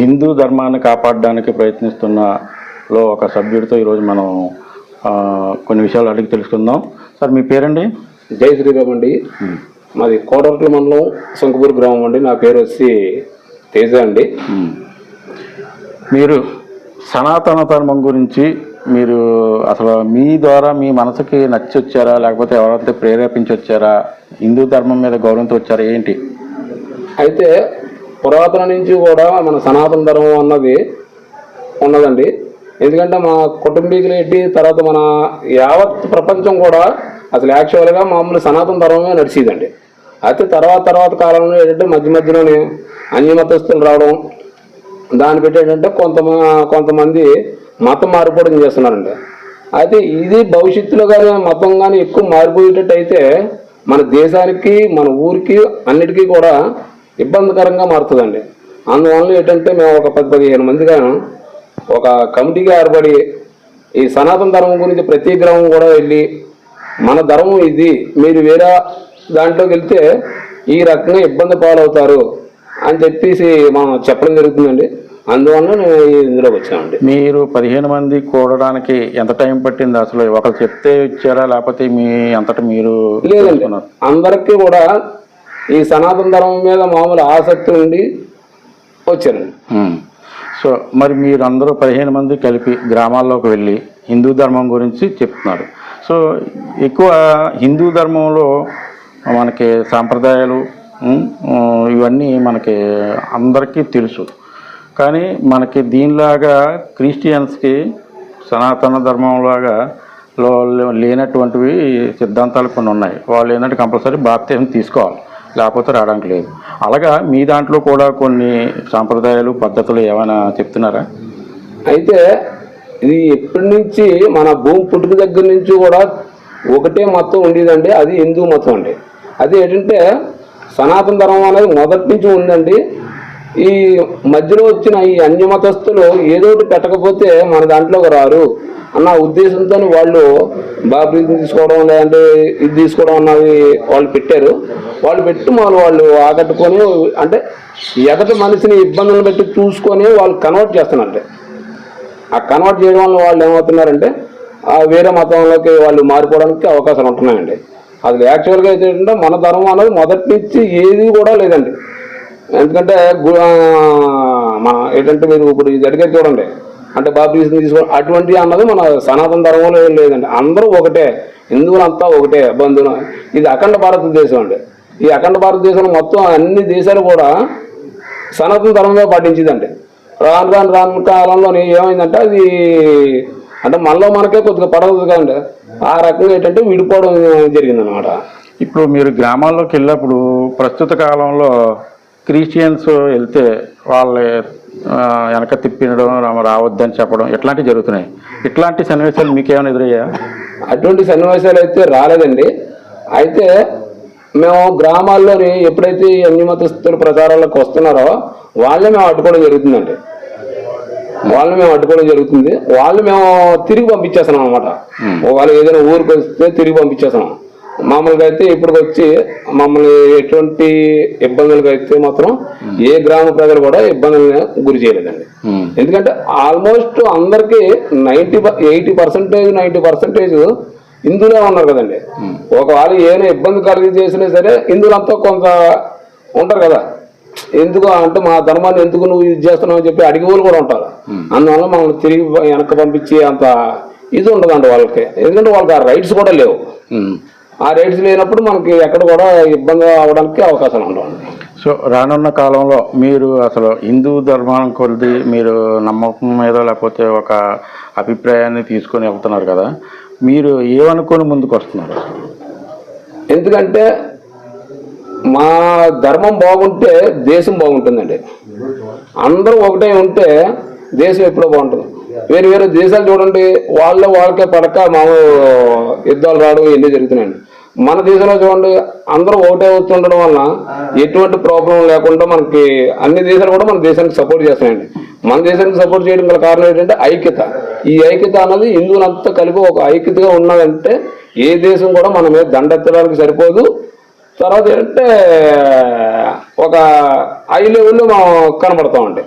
హిందూ ధర్మాన్ని కాపాడడానికి ప్రయత్నిస్తున్నలో ఒక సభ్యుడితో ఈరోజు మనం కొన్ని విషయాలు అడిగి తెలుసుకుందాం. సార్ మీ పేరండి? జై శ్రీరామ్ అండి. మాది కోటర్ల మండలం శంకుపూర్ గ్రామం అండి. నా పేరు వచ్చి తేజ అండి. మీరు సనాతన ధర్మం గురించి మీరు అసలు మీ ద్వారా మీ మనసుకి నచ్చి వచ్చారా లేకపోతే ఎవరైతే ప్రేరేపించి వచ్చారా హిందూ ధర్మం మీద గౌరవంతో వచ్చారా? ఏంటి? అయితే పురాతన నుంచి కూడా మన సనాతన ధర్మం అన్నది ఉన్నదండి. ఎందుకంటే మా కుటుంబీకులు ఏంటి తర్వాత మన యావత్ ప్రపంచం కూడా అసలు యాక్చువల్గా మామూలు సనాతన ధర్మమే నడిచేదండి. అయితే తర్వాత తర్వాత కాలంలో ఏంటంటే మధ్య మధ్యలోనే అన్యమతస్తులు రావడం దాన్ని పెట్టి ఏంటంటే కొంత కొంతమంది మతం మారిపోవడం చేస్తున్నారండి. అయితే ఇది భవిష్యత్తులో కానీ మతం కానీ ఎక్కువ మారిపోయేటట్టు అయితే మన దేశానికి మన ఊరికి అన్నిటికీ కూడా ఇబ్బందికరంగా మారుతుందండి. అందువల్ల ఏంటంటే మేము ఒక పది పదిహేను మందిగా ఒక కమిటీగా ఏర్పడి ఈ సనాతన ధర్మం గురించి ప్రతి గ్రామం కూడా వెళ్ళి మన ధర్మం ఇది మీరు వేరే దాంట్లోకి వెళ్తే ఈ రకంగా ఇబ్బంది పాలవుతారు అని చెప్పేసి మనం చెప్పడం జరుగుతుందండి. అందువల్ల నేను ఇందులోకి వచ్చామండి మీరు పదిహేను మంది కూడడానికి ఎంత టైం పట్టింది అసలు? ఒకరు చెప్తే ఇచ్చారా? లేకపోతే మీ అంతటా మీరు లేదండి? అందరికీ కూడా ఈ సనాతన ధర్మం మీద మామూలు ఆసక్తి ఉండి వచ్చానండి సో మరి మీరందరూ పదిహేను మంది కలిపి గ్రామాల్లోకి వెళ్ళి హిందూ ధర్మం గురించి చెప్తున్నారు. సో ఎక్కువ హిందూ ధర్మంలో మనకి సాంప్రదాయాలు ఇవన్నీ మనకి అందరికీ తెలుసు. కానీ మనకి దీనిలాగా క్రిస్టియన్స్కి సనాతన ధర్మంలాగా లో లేనటువంటివి సిద్ధాంతాలు కొన్ని ఉన్నాయి. వాళ్ళు ఏంటంటే కంపల్సరీ బాప్తీసం తీసుకోవాలి. లేకపోతే రావడానికి లేదు. అలాగా మీ దాంట్లో కూడా కొన్ని సాంప్రదాయాలు పద్ధతులు ఏమైనా చెప్తున్నారా? అయితే ఇది ఎప్పటి నుంచి మన భూమి పుట్టుక దగ్గర నుంచి కూడా ఒకటే మతం ఉండేదండి అది హిందూ మతం అండి. అది ఏంటంటే సనాతన ధర్మం అనేది మొదటి నుంచి ఉందండి. ఈ మధ్యలో వచ్చిన ఈ అన్య మతస్థులు ఏదో ఒకటి పెట్టకపోతే మన దాంట్లోకి రారు. అన్న ఉద్దేశంతో వాళ్ళు బాప్రీజం తీసుకోవడం లేదంటే ఇది తీసుకోవడం అన్నది వాళ్ళు పెట్టారు. వాళ్ళు పెట్టి వాళ్ళు వాళ్ళు ఆకట్టుకొని అంటే ఎదటి మనిషిని ఇబ్బందులు పెట్టి చూసుకొని వాళ్ళు కన్వర్ట్ చేస్తున్నారంటే. ఆ కన్వర్ట్ చేయడం వల్ల వాళ్ళు ఏమవుతున్నారంటే ఆ వేరే మతంలోకి వాళ్ళు మారిపోవడానికి అవకాశాలు ఉంటున్నాయండి. అది యాక్చువల్గా అయితే ఏంటంటే మన ధర్మం అనేది మొదటి నుంచి ఏది కూడా లేదండి. ఎందుకంటే మన ఏంటంటే మీరు ఇప్పుడు ఇది అడిగే చూడండి. అంటే బాప్టిజం తీసుకో అటువంటి అన్నది మన సనాతన ధర్మంలో ఏం లేదండి. అందరూ ఒకటే. హిందువులంతా ఒకటే బంధువులు. ఇది అఖండ భారతదేశం అండి. ఈ అఖండ భారతదేశంలో మొత్తం అన్ని దేశాలు కూడా సనాతన ధర్మమే పాటించిందండి. రాను రాను రాను కాలంలో ఏమైందంటే అది అంటే మనలో మనకే కొద్దిగా పడదు కదండి. ఆ రకంగా ఏంటంటే విడిపోవడం జరిగిందనమాట ఇప్పుడు మీరు గ్రామాల్లోకి వెళ్ళినప్పుడు ప్రస్తుత కాలంలో క్రిస్టియన్స్ వెళ్తే వాళ్ళ వెనక తిప్పినడం రా- రావద్దని చెప్పడం ఇట్లాంటివి జరుగుతున్నాయి. ఇట్లాంటి సన్నివేశాలు మీకు ఏమైనా ఎదురయ్యా? అటువంటి సన్నివేశాలు అయితే రాలేదండి. అయితే మేము గ్రామాల్లోని ఎప్పుడైతే అన్యమతస్తుల ప్రచారాలకు వస్తున్నారో వాళ్ళే మేము అడ్డుకోవడం జరుగుతుందండి. వాళ్ళు మేము అడ్డుకోవడం జరుగుతుంది. వాళ్ళు మేము తిరిగి పంపించేస్తున్నాం అనమాట వాళ్ళు ఏదైనా ఊరికి వస్తే తిరిగి పంపించేస్తున్నాం. మామూలుగా అయితే ఇప్పుడు వచ్చి మమ్మల్ని ఎటువంటి ఇబ్బందులకు అయితే మాత్రం ఏ గ్రామ ప్రజలు కూడా ఇబ్బందులకు గురి చేయలేదండి. ఎందుకంటే ఆల్మోస్ట్ అందరికి ninety eighty percentage ninety percentage హిందువులే ఉన్నారు కదండి. ఒకవేళ ఏమైనా ఇబ్బంది కలిగి చేసినా సరే హిందువులంతా కొంత ఉంటారు కదా. ఎందుకు అంటే మా ధర్మాన్ని ఎందుకు నువ్వు ఇది చేస్తున్నావు అని చెప్పి అడిగే కూడా ఉంటారు. అందువల్ల మమ్మల్ని తిరిగి వెనక్కి పంపించి అంత ఇది ఉండదండి వాళ్ళకి. ఎందుకంటే వాళ్ళకి ఆ రైట్స్ కూడా లేవు. ఆ రైట్స్ లేనప్పుడు మనకి ఎక్కడ కూడా ఇబ్బంది అవడానికి అవకాశాలు ఉండవు సో రానున్న కాలంలో మీరు అసలు హిందూ ధర్మం కొద్ది మీరు నమ్మకం మీద లేకపోతే ఒక అభిప్రాయాన్ని తీసుకొని వెళ్తున్నారు కదా మీరు ఏమనుకొని ముందుకు వస్తున్నారు ఎందుకంటే మా ధర్మం బాగుంటే దేశం బాగుంటుందండి. అందరూ ఒకటే ఉంటే దేశం ఎప్పుడో బాగుంటుంది. వేరు వేరే దేశాలు చూడండి వాళ్ళ వాళ్ళకే పడక మా యుద్ధాలు రావడం ఇవన్నీ జరుగుతున్నాయండి. మన దేశంలో చూడండి అందరూ ఒకటే వస్తుండడం వలన ఎటువంటి ప్రాబ్లం లేకుండా మనకి అన్ని దేశాలు కూడా మన దేశానికి సపోర్ట్ చేస్తున్నాయండి. మన దేశానికి సపోర్ట్ చేయడం గల కారణం ఏంటంటే ఐక్యత. ఈ ఐక్యత అన్నది హిందువులంతా కలిపి ఒక ఐక్యతగా ఉన్నదంటే ఏ దేశం కూడా మన మీద దండెత్తడానికి సరిపోదు. తర్వాత ఏంటంటే ఒక ఐ లెవెల్లో మనం కనబడతామండి.